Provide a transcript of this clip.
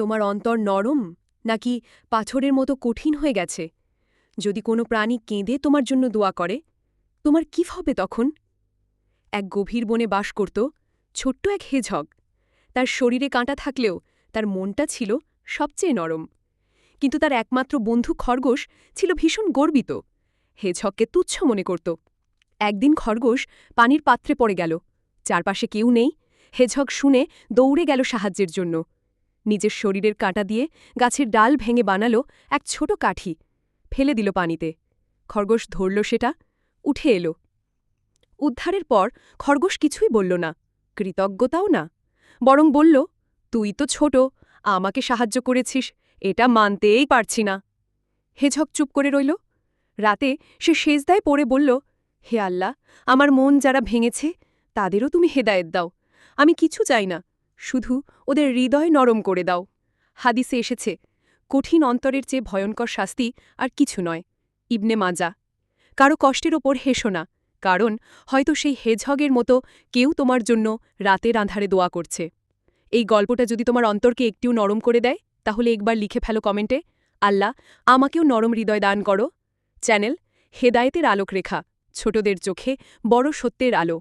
তোমার অন্তর নরম নাকি পাথরের মতো কঠিন হয়ে গেছে? যদি কোনো প্রাণী কেঁদে তোমার জন্য দোয়া করে, তোমার কি হবে তখন? এক গভীর বনে বাস করত ছোট্ট এক হেঝগ। তার শরীরে কাঁটা থাকলেও তার মনটা ছিল সবচেয়ে নরম। কিন্তু তার একমাত্র বন্ধু খরগোশ ছিল ভীষণ গর্বিত। হেঝককে তুচ্ছ মনে করত। একদিন খরগোশ পানির পাত্রে পড়ে গেল। চারপাশে কেউ নেই। হেঝক শুনে দৌড়ে গেল সাহায্যের জন্য। নিজের শরীরের কাঁটা দিয়ে গাছের ডাল ভেঙে বানালো এক ছোট কাঠি, ফেলে দিল পানিতে। খরগোশ ধরল সেটা, উঠে এলো। উদ্ধারের পর খরগোশ কিছুই বলল না, কৃতজ্ঞতাও না, বরং বলল, তুই তো ছোট, আমাকে সাহায্য করেছিস, এটা মানতেই পারছি না। হেঝক চুপ করে রইল। রাতে সে সেজদায় পড়ে বলল, হে আল্লাহ, আমার মন যারা ভেঙেছে, তাদেরও তুমি হেদায়েত দাও, আমি কিছু চাই না শুধু ওদের হৃদয় নরম করে দাও। হাদিসে এসেছে, কঠিন অন্তরের চেয়ে ভয়ঙ্কর শাস্তি আর কিছু নয়। ইবনে মাজা, কারও কষ্টের ওপর হেসো না, কারণ হয়তো সেই হেঝগের মতো কেউ তোমার জন্য রাতের আঁধারে দোয়া করছে। এই গল্পটা যদি তোমার অন্তরকে একটিও নরম করে দেয়, তাহলে একবার লিখে ফেলো কমেন্টে। আল্লাহ, আমাকেও নরম হৃদয় দান করো। চ্যানেল, হেদায়েতের আলোকরেখা, ছোটদের চোখে বড় সত্যের আলো।